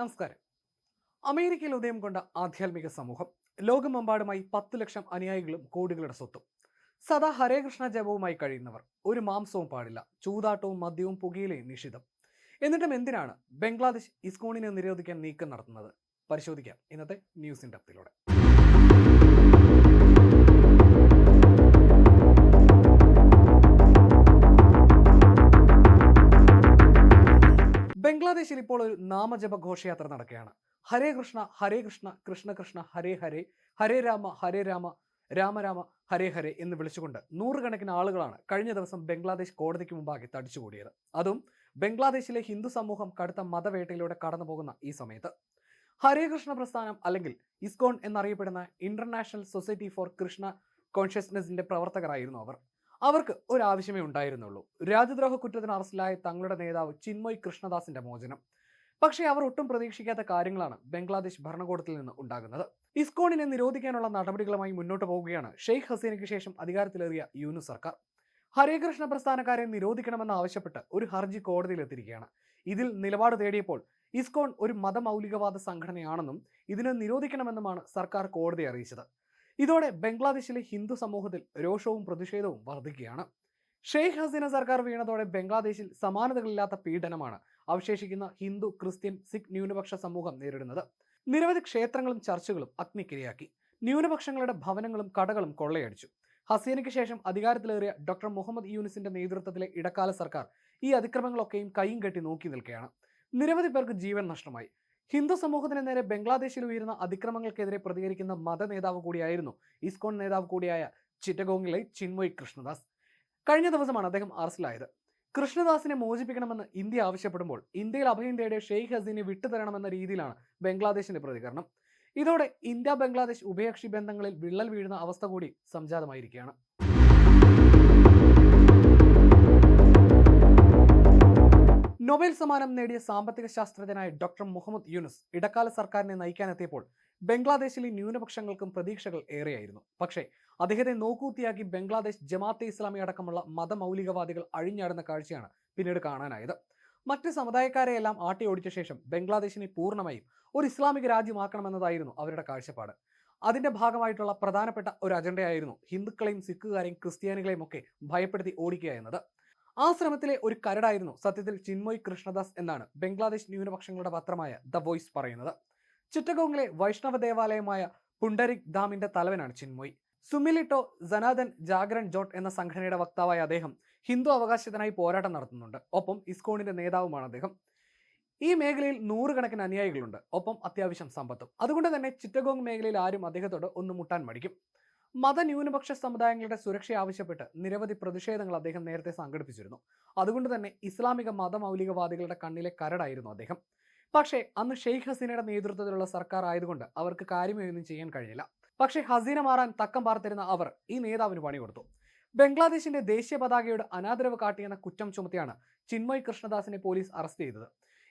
നമസ്കാരം. അമേരിക്കയിൽ ഉദയം കൊണ്ട ആധ്യാത്മിക സമൂഹം ലോകമെമ്പാടുമായി പത്തു ലക്ഷം അനുയായികളും കോടികളുടെ സ്വത്തും. സദാ ഹരേകൃഷ്ണ ജപവുമായി കഴിയുന്നവർ ഒരു മാംസവും പാടില്ല ചൂതാട്ടവും മദ്യവും പുകയിലയും നിഷിതം. എന്നിട്ടും എന്തിനാണ് ബംഗ്ലാദേശ് ഇസ്കോണിനെ നിരോധിക്കാൻ നീക്കം നടത്തുന്നത്? പരിശോധിക്കാം ഇന്നത്തെ ന്യൂസ് ഇൻ ഇപ്പോൾ ഒരു നാമജപ ഘോഷയാത്ര നടക്കുകയാണ്. ഹരേ കൃഷ്ണ ഹരേ കൃഷ്ണ കൃഷ്ണ കൃഷ്ണ ഹരേ ഹരേ ഹരേ രാമ ഹരേ രാമ രാമരാമ ഹരേ ഹരേ എന്ന് വിളിച്ചുകൊണ്ട് നൂറുകണക്കിന് ആളുകളാണ് കഴിഞ്ഞ ദിവസം ബംഗ്ലാദേശ് കോടതിക്ക് മുമ്പാകെ തടിച്ചുകൂടിയത്. അതും ബംഗ്ലാദേശിലെ ഹിന്ദു സമൂഹം കടുത്ത മതവേട്ടയിലൂടെ കടന്നു പോകുന്ന ഈ സമയത്ത്. ഹരേ കൃഷ്ണ പ്രസ്ഥാനം അല്ലെങ്കിൽ ഇസ്കോൺ എന്നറിയപ്പെടുന്ന ഇന്റർനാഷണൽ സൊസൈറ്റി ഫോർ കൃഷ്ണ കോൺഷ്യസ്നെസിന്റെ പ്രവർത്തകരായിരുന്നു അവർ. അവർക്ക് ഒരു ആവശ്യമേ ഉണ്ടായിരുന്നുള്ളൂ. രാജ്യദ്രോഹ കുറ്റത്തിന് അറസ്റ്റിലായ തങ്ങളുടെ നേതാവ് ചിന്മയ് കൃഷ്ണദാസിന്റെ മോചനം. പക്ഷേ അവർ ഒട്ടും പ്രതീക്ഷിക്കാത്ത കാര്യങ്ങളാണ് ബംഗ്ലാദേശ് ഭരണകൂടത്തിൽ നിന്ന് ഉണ്ടാകുന്നത്. ഇസ്കോണിനെ നിരോധിക്കാനുള്ള നടപടികളുമായി മുന്നോട്ട് പോവുകയാണ് ഷെയ്ഖ് ഹസീനയ്ക്ക് ശേഷം അധികാരത്തിലേറിയ യൂനു സർക്കാർ. ഹരേകൃഷ്ണ പ്രസ്ഥാനക്കാരെ നിരോധിക്കണമെന്ന് ആവശ്യപ്പെട്ട് ഒരു ഹർജി കോടതിയിലെത്തിയിരിക്കുകയാണ്. ഇതിൽ നിലപാട് തേടിയപ്പോൾ ഇസ്കോൺ ഒരു മതമൗലികവാദ സംഘടനയാണെന്നും ഇതിനെ നിരോധിക്കണമെന്നുമാണ് സർക്കാർ കോടതി അറിയിച്ചത്. ഇതോടെ ബംഗ്ലാദേശിലെ ഹിന്ദു സമൂഹത്തിൽ രോഷവും പ്രതിഷേധവും വർദ്ധിക്കുകയാണ് ഷെയ്ഖ് ഹസീന സർക്കാർ വീണതോടെ ബംഗ്ലാദേശിൽ സമാനതകളില്ലാത്ത പീഡനമാണ് അവശേഷിക്കുന്ന ഹിന്ദു ക്രിസ്ത്യൻ സിഖ് ന്യൂനപക്ഷ സമൂഹം നേരിടുന്നത്. നിരവധി ക്ഷേത്രങ്ങളും ചർച്ചുകളും അഗ്നിക്കിരയാക്കി. ന്യൂനപക്ഷങ്ങളുടെ ഭവനങ്ങളും കടകളും കൊള്ളയടിച്ചു. ഹസീനയ്ക്ക് ശേഷം അധികാരത്തിലേറിയ ഡോക്ടർ മുഹമ്മദ് യൂനിസിന്റെ നേതൃത്വത്തിലെ ഇടക്കാല സർക്കാർ ഈ അതിക്രമങ്ങളൊക്കെയും കൈയും കെട്ടി നോക്കി നിൽക്കുകയാണ്. നിരവധി പേർക്ക് ജീവൻ നഷ്ടമായി. ഹിന്ദു സമൂഹത്തിന് നേരെ ബംഗ്ലാദേശിൽ ഉയരുന്ന അതിക്രമങ്ങൾക്കെതിരെ പ്രതികരിക്കുന്ന മത നേതാവ് കൂടിയായിരുന്നു ഇസ്കോൺ നേതാവ് കൂടിയായ ചിറ്റഗോങ്ങിലെ ചിന്മോയ് കൃഷ്ണദാസ്. കഴിഞ്ഞ ദിവസമാണ് അദ്ദേഹം അറസ്റ്റിലായത്. കൃഷ്ണദാസിനെ മോചിപ്പിക്കണമെന്ന് ഇന്ത്യ ആവശ്യപ്പെടുമ്പോൾ ഇന്ത്യയിൽ അഭയം തേടിയ ഷെയ്ഖ് ഹസീനെ വിട്ടുതരണമെന്ന രീതിയിലാണ് ബംഗ്ലാദേശിന്റെ പ്രതികരണം. ഇതോടെ ഇന്ത്യ ബംഗ്ലാദേശ് ഉഭയകക്ഷി ബന്ധങ്ങളിൽ വിള്ളൽ വീഴുന്ന അവസ്ഥ കൂടി സംജാതമായിരിക്കുകയാണ്. നൊബേൽ സമ്മാനം നേടിയ സാമ്പത്തിക ശാസ്ത്രജ്ഞനായ ഡോക്ടർ മുഹമ്മദ് യൂനുസ് ഇടക്കാല സർക്കാരിനെ നയിക്കാനെത്തിയപ്പോൾ ബംഗ്ലാദേശിലെ ന്യൂനപക്ഷങ്ങൾക്കും പ്രതീക്ഷകൾ ഏറെയായിരുന്നു. പക്ഷേ അദ്ദേഹത്തെ നോക്കൂത്തിയാക്കി ബംഗ്ലാദേശ് ജമാഅത്തെ ഇസ്ലാമി അടക്കമുള്ള മതമൗലികവാദികൾ അഴിഞ്ഞാടുന്ന കാഴ്ചയാണ് പിന്നീട് കാണാനായത്. മറ്റ് സമുദായക്കാരെയെല്ലാം ആട്ടി ഓടിച്ച ശേഷം ബംഗ്ലാദേശിനെ പൂർണമായും ഒരു ഇസ്ലാമിക രാജ്യമാക്കണമെന്നതായിരുന്നു അവരുടെ കാഴ്ചപ്പാട്. അതിന്റെ ഭാഗമായിട്ടുള്ള പ്രധാനപ്പെട്ട ഒരു അജണ്ടയായിരുന്നു ഹിന്ദുക്കളെയും സിഖുകാരെയും ക്രിസ്ത്യാനികളെയും ഒക്കെ ഭയപ്പെടുത്തി ഓടിക്കുക എന്നത്. ആ ശ്രമത്തിലെ ഒരു കരടായിരുന്നു സത്യത്തിൽ ചിന്മോയ് കൃഷ്ണദാസ് എന്നാണ് ബംഗ്ലാദേശ് ന്യൂനപക്ഷങ്ങളുടെ പത്രമായ ദ വോയിസ് പറയുന്നത്. ചിറ്റഗോങ്ങിലെ വൈഷ്ണവ ദേവാലയമായ പുണ്ടരിക് ധാമിന്റെ തലവനാണ് ചിന്മോയ്. സുമിലിട്ടോ ജനാദൻ ജാഗരൺ ജോട്ട് എന്ന സംഘടനയുടെ വക്താവായ അദ്ദേഹം ഹിന്ദു അവകാശത്തിനായി പോരാട്ടം നടത്തുന്നുണ്ട്. ഒപ്പം ഇസ്കോണിന്റെ നേതാവുമാണ് അദ്ദേഹം. ഈ മേഖലയിൽ നൂറുകണക്കിന് അനുയായികളുണ്ട്. ഒപ്പം അത്യാവശ്യം സമ്പത്തും. അതുകൊണ്ട് തന്നെ ചിറ്റഗോങ് മേഖലയിൽ ആരും അദ്ദേഹത്തോട് ഒന്ന് മുട്ടാൻ മടിക്കും. മതന്യൂനപക്ഷ സമുദായങ്ങളുടെ സുരക്ഷ ആവശ്യപ്പെട്ട് നിരവധി പ്രതിഷേധങ്ങൾ അദ്ദേഹം നേരത്തെ സംഘടിപ്പിച്ചിരുന്നു. അതുകൊണ്ട് തന്നെ ഇസ്ലാമിക മതമൗലികവാദികളുടെ കണ്ണിലെ കരടായിരുന്നു അദ്ദേഹം. പക്ഷേ അന്ന് ഷെയ്ഖ് ഹസീനയുടെ നേതൃത്വത്തിലുള്ള സർക്കാർ ആയതുകൊണ്ട് അവർക്ക് കാര്യമൊന്നും ചെയ്യാൻ കഴിഞ്ഞില്ല. പക്ഷേ ഹസീന മാറാൻ തക്കം പാർത്തിരുന്ന അവർ ഈ നേതാവിന് പണി കൊടുത്തു. ബംഗ്ലാദേശിന്റെ ദേശീയ പതാകയോട് അനാദരവ് കാട്ടിയെന്ന കുറ്റം ചുമത്തിയാണ് ചിന്മയ് കൃഷ്ണദാസിനെ പോലീസ് അറസ്റ്റ് ചെയ്തത്.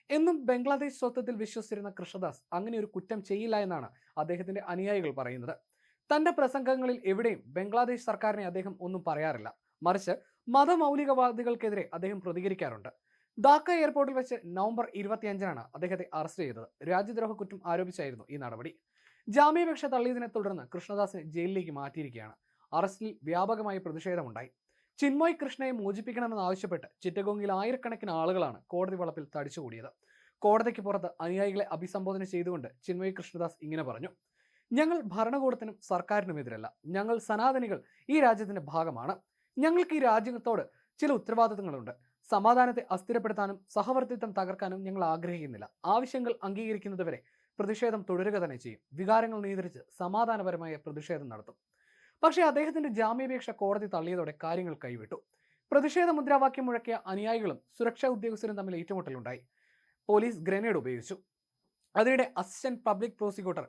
എന്നും ബംഗ്ലാദേശ് സ്വത്വത്തിൽ വിശ്വസിച്ചിരുന്ന കൃഷ്ണദാസ് അങ്ങനെ ഒരു കുറ്റം ചെയ്യില്ല എന്നാണ് അദ്ദേഹത്തിന്റെ അനുയായികൾ പറയുന്നത്. തന്റെ പ്രസംഗങ്ങളിൽ എവിടെയും ബംഗ്ലാദേശ് സർക്കാരിനെ അദ്ദേഹം ഒന്നും പറയാറില്ല. മറിച്ച് മതമൗലികവാദികൾക്കെതിരെ അദ്ദേഹം പ്രതികരിക്കാറുണ്ട്. ധാക്ക എയർപോർട്ടിൽ വെച്ച് നവംബർ ഇരുപത്തിയഞ്ചിനാണ് അദ്ദേഹത്തെ അറസ്റ്റ് ചെയ്തത്. രാജ്യദ്രോഹ കുറ്റം ആരോപിച്ചായിരുന്നു ഈ നടപടി. ജാമ്യാപേക്ഷ തള്ളിയതിനെ തുടർന്ന് കൃഷ്ണദാസിനെ ജയിലിലേക്ക് മാറ്റിയിരിക്കുകയാണ്. അറസ്റ്റിൽ വ്യാപകമായ പ്രതിഷേധമുണ്ടായി. ചിന്മോയ് കൃഷ്ണയെ മോചിപ്പിക്കണമെന്ന് ആവശ്യപ്പെട്ട് ചിറ്റഗോങ്ങിൽ ആയിരക്കണക്കിന് ആളുകളാണ് കോടതി വളപ്പിൽ തടിച്ചുകൂടിയത്. കോടതിക്ക് പുറത്ത് അനുയായികളെ അഭിസംബോധന ചെയ്തുകൊണ്ട് ചിന്മയ് കൃഷ്ണദാസ് ഇങ്ങനെ പറഞ്ഞു. ഞങ്ങൾ ഭരണകൂടത്തിനും സർക്കാരിനും എതിരല്ല. ഞങ്ങൾ സനാതനികൾ ഈ രാജ്യത്തിന്റെ ഭാഗമാണ്. ഞങ്ങൾക്ക് ഈ രാജ്യത്തോട് ചില ഉത്തരവാദിത്തങ്ങളുണ്ട്. സമാധാനത്തെ അസ്ഥിരപ്പെടുത്താനും സഹവർത്തിത്വം തകർക്കാനും ഞങ്ങൾ ആഗ്രഹിക്കുന്നില്ല. ആവശ്യങ്ങൾ അംഗീകരിക്കുന്നതുവരെ പ്രതിഷേധം തുടരുക തന്നെ ചെയ്യും. വികാരങ്ങൾ നിയന്ത്രിച്ച് സമാധാനപരമായ പ്രതിഷേധം നടത്തും. പക്ഷേ അദ്ദേഹത്തിന്റെ ജാമ്യാപേക്ഷ കോടതി തള്ളിയതോടെ കാര്യങ്ങൾ കൈവിട്ടു. പ്രതിഷേധ മുദ്രാവാക്യം മുഴക്കിയ അനുയായികളും സുരക്ഷാ ഉദ്യോഗസ്ഥരും തമ്മിൽ ഏറ്റുമുട്ടലുണ്ടായി. പോലീസ് ഗ്രനേഡ് ഉപയോഗിച്ചു. അതിനിടെ assistant public prosecutor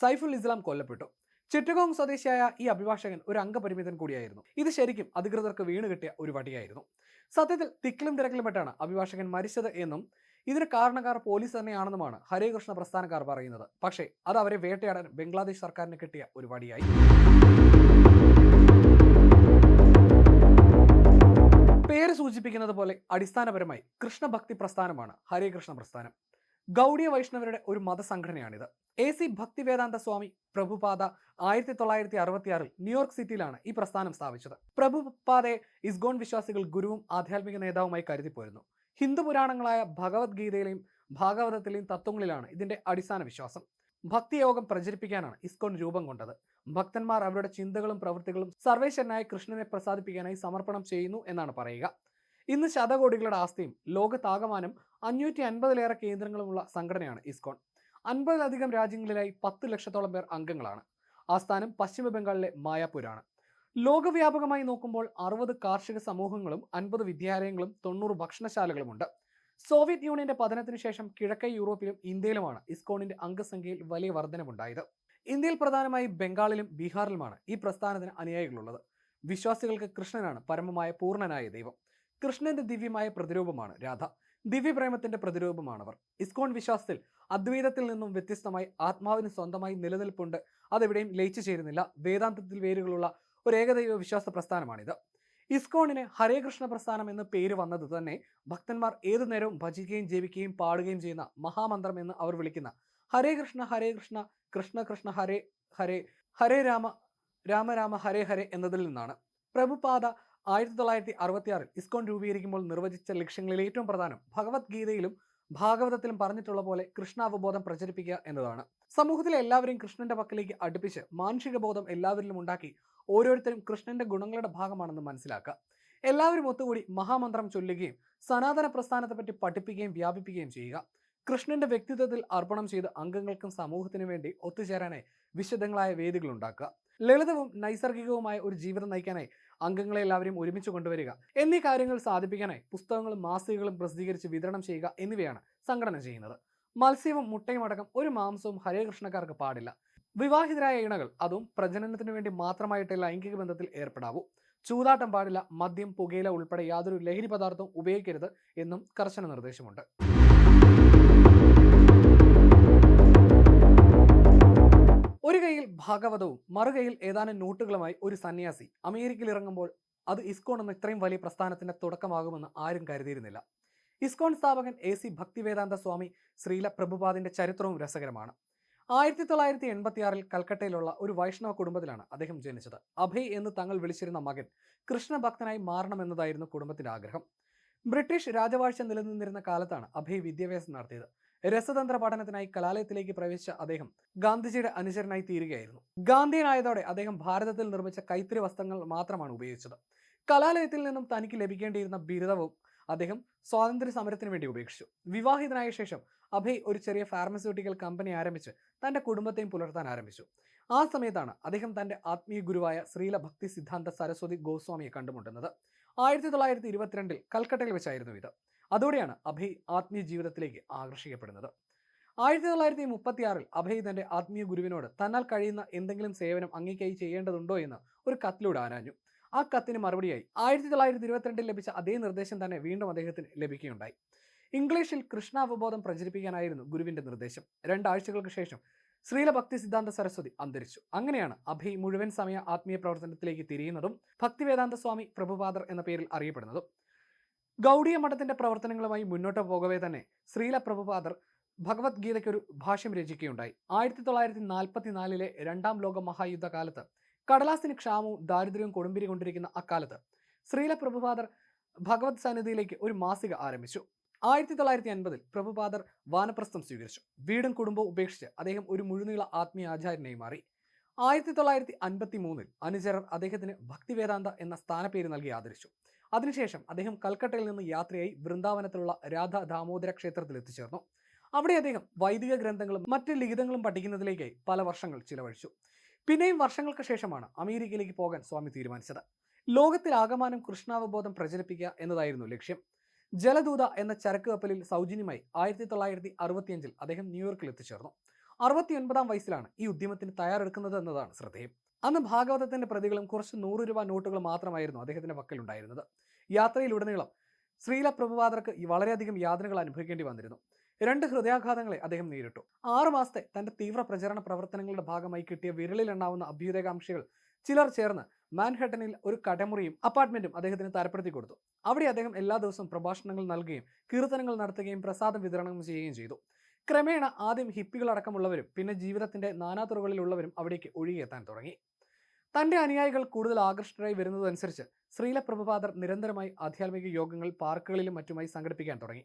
Saiful Islam കൊല്ലപ്പെട്ടു. ചിറ്റഗോങ് സ്വദേശിയായ ഈ അഭിഭാഷകൻ ഒരു അംഗപരിമിതൻ കൂടിയായിരുന്നു. ഇത് ശരിക്കും അധികൃതർക്ക് വീണ് കിട്ടിയ ഒരു വടിയായിരുന്നു. സത്യത്തിൽ തിക്കിലും തിരക്കിലും പെട്ടാണ് അഭിഭാഷകൻ മരിച്ചത് എന്നും ഇതിന് കാരണക്കാർ പോലീസ് തന്നെയാണെന്നുമാണ് ഹരേകൃഷ്ണ പ്രസ്ഥാനക്കാർ പറയുന്നത്. പക്ഷേ അത് അവരെ വേട്ടയാടാൻ ബംഗ്ലാദേശ് സർക്കാരിന് കിട്ടിയ ഒരു വടിയായി. പേര് സൂചിപ്പിക്കുന്നത് പോലെ അടിസ്ഥാനപരമായി കൃഷ്ണഭക്തി പ്രസ്ഥാനമാണ് ഹരേകൃഷ്ണ പ്രസ്ഥാനം. ഗൗഡിയ വൈഷ്ണവരുടെ ഒരു മതസംഘടനയാണിത്. എ സി ഭക്തിവേദാന്ത സ്വാമി പ്രഭുപാദ ആയിരത്തി തൊള്ളായിരത്തി അറുപത്തിയാറിൽ ന്യൂയോർക്ക് സിറ്റിയിലാണ് ഈ പ്രസ്ഥാനം സ്ഥാപിച്ചത്. പ്രഭുപാദയെ ഇസ്ഗോൺ വിശ്വാസികൾ ഗുരുവും ആധ്യാത്മിക നേതാവുമായി കരുതിപ്പോയിരുന്നു ഹിന്ദു പുരാണങ്ങളായ ഭഗവത്ഗീതയിലെയും ഭാഗവതത്തിലെയും തത്വങ്ങളിലാണ് ഇതിന്റെ അടിസ്ഥാന വിശ്വാസം. ഭക്തിയോഗം പ്രചരിപ്പിക്കാനാണ് ഇസ്കോൺ രൂപം കൊണ്ടത്. ഭക്തന്മാർ അവരുടെ ചിന്തകളും പ്രവൃത്തികളും സർവേശ്വരനായ കൃഷ്ണനെ പ്രസാദിപ്പിക്കാനായി സമർപ്പണം ചെയ്യുന്നു എന്നാണ് പറയുക. ഇന്ന് ശതകോടികളുടെ ആസ്തിയും ലോകത്താകമാനം അഞ്ഞൂറ്റി അൻപതിലേറെ കേന്ദ്രങ്ങളുമുള്ള സംഘടനയാണ് ഇസ്കോൺ. അൻപതിലധികം രാജ്യങ്ങളിലായി പത്ത് ലക്ഷത്തോളം പേർ അംഗങ്ങളാണ്. ആസ്ഥാനം പശ്ചിമ ബംഗാളിലെ മായാപൂരാണ്. ലോകവ്യാപകമായി നോക്കുമ്പോൾ അറുപത് കാർഷിക സമൂഹങ്ങളും അൻപത് വിദ്യാലയങ്ങളും തൊണ്ണൂറ് ഭക്ഷണശാലകളുമുണ്ട്. സോവിയറ്റ് യൂണിയന്റെ പതനത്തിന് ശേഷം കിഴക്കേ യൂറോപ്പിലും ഇന്ത്യയിലുമാണ് ഇസ്കോണിന്റെ അംഗസംഖ്യയിൽ വലിയ വർധനമുണ്ടായത് ഇന്ത്യയിൽ പ്രധാനമായി ബംഗാളിലും ബീഹാറിലുമാണ് ഈ പ്രസ്ഥാനത്തിന് അനുയായികളുള്ളത്. വിശ്വാസികൾക്ക് കൃഷ്ണനാണ് പരമമായ പൂർണനായ ദൈവം. കൃഷ്ണന്റെ ദിവ്യമായ പ്രതിരൂപമാണ് രാധ. ദിവ്യപ്രേമത്തിന്റെ പ്രതിരൂപമാണവർ. ഇസ്കോൺ വിശ്വാസത്തിൽ അദ്വൈതത്തിൽ നിന്നും വ്യത്യസ്തമായി ആത്മാവിന് സ്വന്തമായി നിലനിൽപ്പുണ്ട്. അതെവിടെയും ലയിച്ചു ചേരുന്നില്ല. വേദാന്തത്തിൽ വേരുകളുള്ള ഒരു ഏകദൈവ വിശ്വാസ പ്രസ്ഥാനമാണിത്. ഇസ്കോണിന് ഹരേ കൃഷ്ണ പ്രസ്ഥാനം എന്ന് പേര് വന്നത് തന്നെ ഭക്തന്മാർ ഏതു നേരവും ഭജിക്കുകയും ജപിക്കുകയും പാടുകയും ചെയ്യുന്ന മഹാമന്ത്രം എന്ന് അവർ വിളിക്കുന്ന ഹരേ കൃഷ്ണ ഹരേ കൃഷ്ണ കൃഷ്ണ കൃഷ്ണ ഹരേ ഹരേ ഹരേ രാമ രാമ രാമ ഹരേ ഹരേ എന്നതിൽ നിന്നാണ്. പ്രഭുപാദ ആയിരത്തി തൊള്ളായിരത്തി അറുപത്തിയാറിൽ ഇസ്കോൺ രൂപീകരിക്കുമ്പോൾ നിർവചിച്ച ലക്ഷ്യങ്ങളിൽ ഏറ്റവും പ്രധാനം ഭഗവത്ഗീതയിലും ഭാഗവതത്തിലും പറഞ്ഞിട്ടുള്ള പോലെ കൃഷ്ണാവബോധം പ്രചരിപ്പിക്കുക എന്നതാണ്. സമൂഹത്തിലെ എല്ലാവരെയും കൃഷ്ണന്റെ പക്കലേക്ക് അടുപ്പിച്ച് മാനുഷിക ബോധം എല്ലാവരിലും ഉണ്ടാക്കി ഓരോരുത്തരും കൃഷ്ണന്റെ ഗുണങ്ങളുടെ ഭാഗമാണെന്ന് മനസ്സിലാക്കുക. എല്ലാവരും ഒത്തുകൂടി മഹാമന്ത്രം ചൊല്ലുകയും സനാതന പ്രസ്ഥാനത്തെപ്പറ്റി പഠിപ്പിക്കുകയും വ്യാപിപ്പിക്കുകയും ചെയ്യുക. കൃഷ്ണന്റെ വ്യക്തിത്വത്തിൽ അർപ്പണം ചെയ്ത് അംഗങ്ങൾക്കും സമൂഹത്തിനു വേണ്ടി ഒത്തുചേരാനായി വിശദങ്ങളായ വേദികൾ ഉണ്ടാക്കുക ലളിതവും നൈസർഗികവുമായ ഒരു ജീവിതം നയിക്കാനായി അംഗങ്ങളെ എല്ലാവരെയും ഒരുമിച്ച് കൊണ്ടുവരിക. എന്നീ കാര്യങ്ങൾ സാധിപ്പിക്കാനായി പുസ്തകങ്ങളും മാസികകളും പ്രസിദ്ധീകരിച്ച് വിതരണം ചെയ്യുക എന്നിവയാണ് സംഘടന ചെയ്യുന്നത്. മത്സ്യവും മുട്ടയും അടക്കം ഒരു മാംസവും ഹരേകൃഷ്ണക്കാർക്ക് പാടില്ല. വിവാഹിതരായ ഇണകൾ അതും പ്രജനനത്തിന് വേണ്ടി മാത്രമായിട്ട് ലൈംഗിക ബന്ധത്തിൽ ഏർപ്പെടാവൂ. ചൂതാട്ടം പാടില്ല മദ്യം പുകയില ഉൾപ്പെടെ യാതൊരു ലഹരി പദാർത്ഥവും ഉപയോഗിക്കരുത് എന്നും കർശന നിർദ്ദേശമുണ്ട്. കൈയിൽ ഭാഗവതവും മറുകൈയിൽ ഏതാനും നോട്ടുകളുമായി ഒരു സന്യാസി അമേരിക്കയിൽ ഇറങ്ങുമ്പോൾ അത് ഇസ്കോൺ എന്ന ഇത്രയും വലിയ പ്രസ്ഥാനത്തിന്റെ തുടക്കമാകുമെന്ന് ആരും കരുതിയിരുന്നില്ല. ഇസ്കോൺ സ്ഥാപകൻ എ സി ഭക്തിവേദാന്ത സ്വാമി ശ്രീല പ്രഭുപാദിന്റെ ചരിത്രവും രസകരമാണ്. ആയിരത്തി തൊള്ളായിരത്തി എൺപത്തിയാറിൽ കൽക്കട്ടയിലുള്ള ഒരു വൈഷ്ണവ കുടുംബത്തിലാണ് അദ്ദേഹം ജനിച്ചത്. അഭയ് എന്ന് തങ്ങൾ വിളിച്ചിരുന്ന മകൻ കൃഷ്ണഭക്തനായി മാറണമെന്നതായിരുന്നു കുടുംബത്തിന്റെ ആഗ്രഹം. ബ്രിട്ടീഷ് രാജവാഴ്ച നിലനിന്നിരുന്ന കാലത്താണ് അഭയ് വിദ്യാഭ്യാസം നടത്തിയത്. രസതന്ത്ര പഠനത്തിനായി കലാലയത്തിലേക്ക് പ്രവേശിച്ച അദ്ദേഹം ഗാന്ധിജിയുടെ അനുചരനായി തീരുകയായിരുന്നു. ഗാന്ധിയനായതോടെ അദ്ദേഹം ഭാരതത്തിൽ നിർമ്മിച്ച കൈത്തറി വസ്ത്രങ്ങൾ മാത്രമാണ് ഉപയോഗിച്ചത്. കലാലയത്തിൽ നിന്നും തനിക്ക് ലഭിക്കേണ്ടിയിരുന്ന ബിരുദവും അദ്ദേഹം സ്വാതന്ത്ര്യ സമരത്തിന് വേണ്ടി ഉപേക്ഷിച്ചു. വിവാഹിതനായ ശേഷം അഭയ് ഒരു ചെറിയ ഫാർമസ്യൂട്ടിക്കൽ കമ്പനി ആരംഭിച്ച് തന്റെ കുടുംബത്തെയും പുലർത്താൻ ആരംഭിച്ചു. ആ സമയത്താണ് അദ്ദേഹം തന്റെ ആത്മീയ ഗുരുവായ ശ്രീല ഭക്തി സിദ്ധാന്ത സരസ്വതി ഗോസ്വാമിയെ കണ്ടുമുട്ടുന്നത്. ആയിരത്തി തൊള്ളായിരത്തി ഇരുപത്തിരണ്ടിൽ കൽക്കട്ടയിൽ വെച്ചായിരുന്നു ഇത്. അതോടെയാണ് അഭയ് ആത്മീയ ജീവിതത്തിലേക്ക് ആകർഷിക്കപ്പെടുന്നത്. ആയിരത്തി തൊള്ളായിരത്തി മുപ്പത്തിയാറിൽ അഭയ് തന്റെ ആത്മീയ ഗുരുവിനോട് തന്നാൽ കഴിയുന്ന എന്തെങ്കിലും സേവനം അങ്ങേക്കായി ചെയ്യേണ്ടതുണ്ടോ? എന്ന് ഒരു കത്തിലൂടെ ആരാഞ്ഞു. ആ കത്തിന് മറുപടിയായി ആയിരത്തി തൊള്ളായിരത്തി ഇരുപത്തിരണ്ടിൽ ലഭിച്ച അതേ നിർദ്ദേശം തന്നെ വീണ്ടും അദ്ദേഹത്തിന് ലഭിക്കുകയുണ്ടായി. ഇംഗ്ലീഷിൽ കൃഷ്ണാവബോധം പ്രചരിപ്പിക്കാനായിരുന്നു ഗുരുവിന്റെ നിർദ്ദേശം. രണ്ടാഴ്ചകൾക്ക് ശേഷം ശ്രീല ഭക്തി സിദ്ധാന്ത സരസ്വതി അന്തരിച്ചു. അങ്ങനെയാണ് അഭി മുഴുവൻ സമയ ആത്മീയ പ്രവർത്തനത്തിലേക്ക് തിരിയുന്നതും ഭക്തിവേദാന്ത സ്വാമി പ്രഭുപാദർ എന്ന പേരിൽ അറിയപ്പെടുന്നതും. ഗൗഡീയ മഠത്തിന്റെ പ്രവർത്തനങ്ങളുമായി മുന്നോട്ട് പോകവേ തന്നെ ശ്രീല പ്രഭുപാദർ ഭഗവത്ഗീതയ്ക്ക് ഒരു ഭാഷ്യം രചിക്കുകയുണ്ടായി. ആയിരത്തി തൊള്ളായിരത്തി നാൽപ്പത്തിനാലിലെ രണ്ടാം ലോക മഹായുദ്ധ കാലത്ത് കടലാസിന് ക്ഷാമവും ദാരിദ്ര്യവും കൊടുമ്പിരി കൊണ്ടിരിക്കുന്ന അക്കാലത്ത് ശ്രീല പ്രഭുപാദർ ഭഗവത് സന്നിധിയിലേക്ക് ഒരു മാസിക ആരംഭിച്ചു. ആയിരത്തി തൊള്ളായിരത്തി അൻപതിൽ പ്രഭുപാദർ വാനപ്രസ്ഥം സ്വീകരിച്ചു. വീടും കുടുംബവും ഉപേക്ഷിച്ച് അദ്ദേഹം ഒരു മുഴുനീള ആത്മീയ ആചാര്യനായി മാറി. ആയിരത്തി തൊള്ളായിരത്തി അൻപത്തി മൂന്നിൽ അനുചരർ അദ്ദേഹത്തിന് ഭക്തിവേദാന്ത എന്ന സ്ഥാനപ്പേര് നൽകി ആദരിച്ചു. അതിനുശേഷം അദ്ദേഹം കൽക്കട്ടയിൽ നിന്ന് യാത്രയായി വൃന്ദാവനത്തിലുള്ള രാധ ദാമോദര ക്ഷേത്രത്തിൽ എത്തിച്ചേർന്നു. അവിടെ അദ്ദേഹം വൈദിക ഗ്രന്ഥങ്ങളും മറ്റ് ലിഖിതങ്ങളും പഠിക്കുന്നതിലേക്കായി പല വർഷങ്ങൾ ചിലവഴിച്ചു. പിന്നെയും വർഷങ്ങൾക്ക് ശേഷമാണ് അമേരിക്കയിലേക്ക് പോകാൻ സ്വാമി തീരുമാനിച്ചത്. ലോകത്തിൽ ആകമാനം കൃഷ്ണാവബോധം പ്രചരിപ്പിക്കുക എന്നതായിരുന്നു ലക്ഷ്യം. ജലദൂത എന്ന ചരക്ക് കപ്പലിൽ സൗജന്യമായി ആയിരത്തി തൊള്ളായിരത്തി അറുപത്തിയഞ്ചിൽ അദ്ദേഹം ന്യൂയോർക്കിൽ എത്തിച്ചേർന്നു. അറുപത്തിയൊൻപതാം വയസ്സിലാണ് ഈ ഉദ്യമത്തിന് തയ്യാറെടുക്കുന്നത് എന്നതാണ് ശ്രദ്ധേയം. അന്ന് ഭാഗവതത്തിന്റെ പ്രതികളും കുറച്ച് നൂറ് രൂപ നോട്ടുകൾ മാത്രമായിരുന്നു അദ്ദേഹത്തിന്റെ പക്കലുണ്ടായിരുന്നത്. യാത്രയിലുടനീളം ശ്രീല പ്രഭുപാദർക്ക് വളരെയധികം യാതനകൾ അനുഭവിക്കേണ്ടി വന്നിരുന്നു. രണ്ട് ഹൃദയാഘാതങ്ങളെ അദ്ദേഹം നേരിട്ടു. ആറു മാസത്തെ തന്റെ തീവ്ര പ്രചരണ പ്രവർത്തനങ്ങളുടെ ഭാഗമായി കിട്ടിയ വിരലിലെണ്ണാവുന്ന അഭ്യുദയകാംക്ഷികൾ ചിലർ ചേർന്ന് മാൻഹട്ടനിൽ ഒരു കടമുറിയും അപ്പാർട്ട്മെന്റും അദ്ദേഹത്തിന് തരപ്പെടുത്തി കൊടുത്തു. അവിടെ അദ്ദേഹം എല്ലാ ദിവസവും പ്രഭാഷണങ്ങൾ നൽകുകയും കീർത്തനങ്ങൾ നടത്തുകയും പ്രസാദം വിതരണം ചെയ്യുകയും ചെയ്തു. ക്രമേണ ആദ്യം ഹിപ്പികളടക്കമുള്ളവരും പിന്നെ ജീവിതത്തിന്റെ നാനാതുറകളിലുള്ളവരും അവിടേക്ക് ഒഴുകിയെത്താൻ തുടങ്ങി. തന്റെ അനുയായികൾ കൂടുതൽ ആകർഷകരായി വരുന്നതനുസരിച്ച് ശ്രീല പ്രഭുപാദർ നിരന്തരമായി ആധ്യാത്മിക യോഗങ്ങൾ പാർക്കുകളിലും മറ്റുമായി സംഘടിപ്പിക്കാൻ തുടങ്ങി.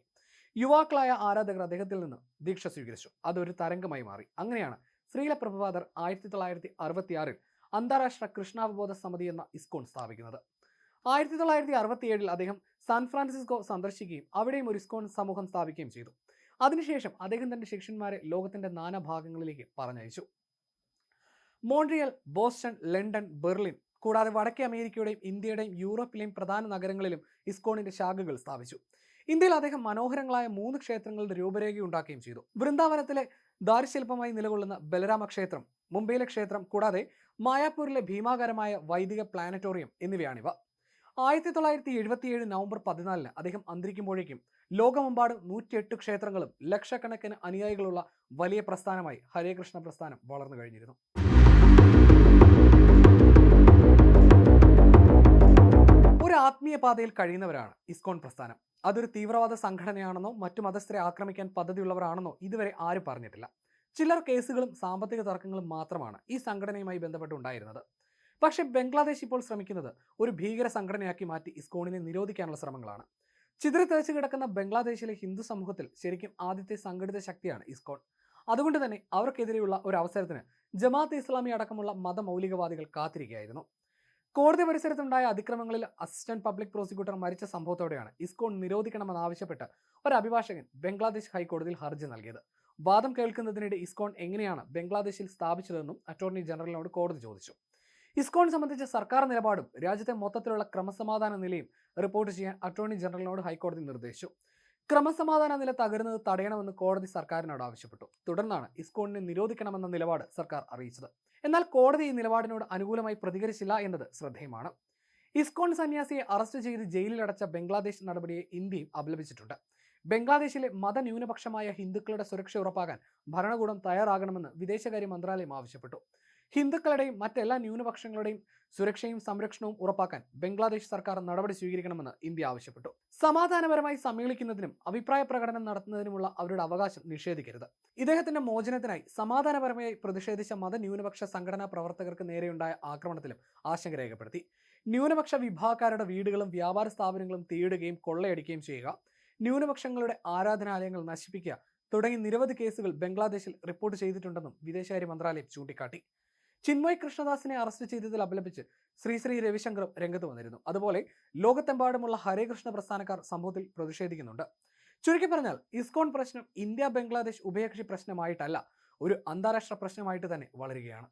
യുവാക്കളായ ആരാധകർ അദ്ദേഹത്തിൽ നിന്ന് ദീക്ഷ സ്വീകരിച്ചു. അതൊരു തരംഗമായി മാറി. അങ്ങനെയാണ് ശ്രീല പ്രഭുപാദർ ആയിരത്തി തൊള്ളായിരത്തി അറുപത്തിയാറിൽ അന്താരാഷ്ട്ര കൃഷ്ണാവബോധ സമിതി എന്ന ഇസ്കോൺ സ്ഥാപിക്കുന്നത്. ആയിരത്തി തൊള്ളായിരത്തി അറുപത്തിയേഴിൽ അദ്ദേഹം സാൻ ഫ്രാൻസിസ്കോ സന്ദർശിക്കുകയും അവിടെയും ഒരു ഇസ്കോൺ സമൂഹം സ്ഥാപിക്കുകയും ചെയ്തു. അതിനുശേഷം അദ്ദേഹം തന്റെ ശിഷ്യന്മാരെ ലോകത്തിന്റെ നാനാഭാഗങ്ങളിലേക്ക് പറഞ്ഞയച്ചു. Montreal Boston London Berlin. കൂടാതെ വടക്കേ അമേരിക്കയുടെയും ഇന്ത്യയുടെയും യൂറോപ്പിലെയും പ്രധാന നഗരങ്ങളിലും ഇസ്കോണിന്റെ ശാഖകൾ സ്ഥാപിച്ചു. ഇന്ത്യയിൽ അദ്ദേഹം മനോഹരങ്ങളായ മൂന്ന് ക്ഷേത്രങ്ങളുടെ രൂപരേഖയുണ്ടാക്കുകയും ചെയ്തു. വൃന്ദാവനത്തിലെ ദാരുശില്പമായി നിലകൊള്ളുന്ന ബലരാമ ക്ഷേത്രം മുംബൈയിലെ ക്ഷേത്രം കൂടാതെ മായാപൂരിലെ ഭീമാകരമായ വൈദിക പ്ലാനറ്റോറിയം എന്നിവയാണിവ. ആയിരത്തി തൊള്ളായിരത്തി എഴുപത്തിയേഴ് നവംബർ പതിനാലിന് അദ്ദേഹം അന്തരിക്കുമ്പോഴേക്കും ലോകമെമ്പാടും നൂറ്റിയെട്ട് ക്ഷേത്രങ്ങളും ലക്ഷക്കണക്കിന് അനുയായികളുള്ള വലിയ പ്രസ്ഥാനമായി ഹരേകൃഷ്ണ പ്രസ്ഥാനം വളർന്നു കഴിഞ്ഞിരുന്നു. ഒരു പാതയിൽ കഴിയുന്നവരാണ്. ഇസ്കോൺ പ്രസ്ഥാനം. അതൊരു തീവ്രവാദ സംഘടനയാണെന്നോ മറ്റു മതസ്ഥരെ ആക്രമിക്കാൻ പദ്ധതിയുള്ളവരാണെന്നോ ഇതുവരെ ആരും പറഞ്ഞിട്ടില്ല. ചിലർ കേസുകളും സാമ്പത്തിക തർക്കങ്ങളും മാത്രമാണ് ഈ സംഘടനയുമായി ബന്ധപ്പെട്ടുണ്ടായിരുന്നത്. പക്ഷേ ബംഗ്ലാദേശ് ഇപ്പോൾ ശ്രമിക്കുന്നത് ഒരു ഭീകര സംഘടനയാക്കി മാറ്റി ഇസ്കോണിനെ നിരോധിക്കാനുള്ള ശ്രമങ്ങളാണ്. ചിതറിത്തെറിച്ച് കിടക്കുന്ന ബംഗ്ലാദേശിലെ ഹിന്ദു സമൂഹത്തിൽ ശരിക്കും ആദ്യത്തെ സംഘടിത ശക്തിയാണ് ഇസ്കോൺ. അതുകൊണ്ട് തന്നെ അവർക്കെതിരെയുള്ള ഒരു അവസരത്തിന് ജമാഅത്ത് ഇസ്ലാമി അടക്കമുള്ള മതമൗലികവാദികൾ കാത്തിരിക്കുകയായിരുന്നു. കോടതി പരിസരത്തുണ്ടായ അതിക്രമങ്ങളിൽ അസിസ്റ്റന്റ് പബ്ലിക് പ്രോസിക്യൂട്ടർ മരിച്ച സംഭവത്തോടെയാണ് ഇസ്കോൺ നിരോധിക്കണമെന്നാവശ്യപ്പെട്ട് ഒരു അഭിഭാഷകൻ ബംഗ്ലാദേശ് ഹൈക്കോടതിയിൽ ഹർജി നൽകിയത്. വാദം കേൾക്കുന്നതിനിടെ ഇസ്കോൺ എങ്ങനെയാണ് ബംഗ്ലാദേശിൽ സ്ഥാപിച്ചതെന്നും അറ്റോർണി ജനറലിനോട് കോടതി ചോദിച്ചു. ഇസ്കോൺ സംബന്ധിച്ച സർക്കാർ നിലപാടും രാജ്യത്തെ മൊത്തത്തിലുള്ള ക്രമസമാധാന നിലയും റിപ്പോർട്ട് ചെയ്യാൻ അറ്റോർണി ജനറലിനോട് ഹൈക്കോടതി നിർദ്ദേശിച്ചു. ക്രമസമാധാന നില തകരുന്നത് തടയണമെന്ന് കോടതി സർക്കാരിനോട് ആവശ്യപ്പെട്ടു. തുടർന്നാണ് ഇസ്കോണിനെ നിരോധിക്കണമെന്ന നിലപാട് സർക്കാർ അറിയിച്ചത്. എന്നാൽ കോടതി ഈ നിലപാടിനോട് അനുകൂലമായി പ്രതികരിച്ചില്ല എന്നത് ശ്രദ്ധേയമാണ്. ഇസ്കോൺ സന്യാസിയെ അറസ്റ്റ് ചെയ്ത് ജയിലിലടച്ച ബംഗ്ലാദേശ് നടപടിയെ ഇന്ത്യയും അപലപിച്ചിട്ടുണ്ട്. ബംഗ്ലാദേശിലെ മതന്യൂനപക്ഷമായ ഹിന്ദുക്കളുടെ സുരക്ഷ ഉറപ്പാക്കാൻ ഭരണകൂടം തയ്യാറാകണമെന്ന് വിദേശകാര്യ മന്ത്രാലയം ആവശ്യപ്പെട്ടു. ഹിന്ദുക്കളുടെയും മറ്റെല്ലാ ന്യൂനപക്ഷങ്ങളുടെയും സുരക്ഷയും സംരക്ഷണവും ഉറപ്പാക്കാൻ ബംഗ്ലാദേശ് സർക്കാർ നടപടി സ്വീകരിക്കണമെന്ന് ഇന്ത്യ ആവശ്യപ്പെട്ടു. സമാധാനപരമായി സമ്മേളിക്കുന്നതിനും അഭിപ്രായ പ്രകടനം നടത്തുന്നതിനുമുള്ള അവരുടെ അവകാശം നിഷേധിക്കരുത്. ഇദ്ദേഹത്തിന്റെ മോചനത്തിനായി സമാധാനപരമായി പ്രതിഷേധിച്ച മതന്യൂനപക്ഷ സംഘടനാ പ്രവർത്തകർക്ക് നേരെയുണ്ടായ ആക്രമണത്തിലും ആശങ്ക രേഖപ്പെടുത്തി. ന്യൂനപക്ഷ വിഭാഗക്കാരുടെ വീടുകളും വ്യാപാര സ്ഥാപനങ്ങളും തീയിടുകയും കൊള്ളയടിക്കുകയും ചെയ്യുക ന്യൂനപക്ഷങ്ങളുടെ ആരാധനാലയങ്ങൾ നശിപ്പിക്കുക തുടങ്ങി നിരവധി കേസുകൾ ബംഗ്ലാദേശിൽ റിപ്പോർട്ട് ചെയ്തിട്ടുണ്ടെന്നും വിദേശകാര്യ മന്ത്രാലയം ചൂണ്ടിക്കാട്ടി. ചിന്മയ് കൃഷ്ണദാസിനെ അറസ്റ്റ് ചെയ്തതിൽ അപലപിച്ച് ശ്രീ ശ്രീ രവിശങ്കറും രംഗത്ത് വന്നിരുന്നു. അതുപോലെ ലോകത്തെമ്പാടുമുള്ള ഹരേകൃഷ്ണ പ്രസ്ഥാനക്കാർ സംഭവത്തിൽ പ്രതിഷേധിക്കുന്നുണ്ട്. ചുരുക്കി പറഞ്ഞാൽ ഇസ്കോൺ പ്രശ്നം ഇന്ത്യ ബംഗ്ലാദേശ് ഉഭയകക്ഷി പ്രശ്നമായിട്ടല്ല ഒരു അന്താരാഷ്ട്ര പ്രശ്നമായിട്ട് തന്നെ വളരുകയാണ്.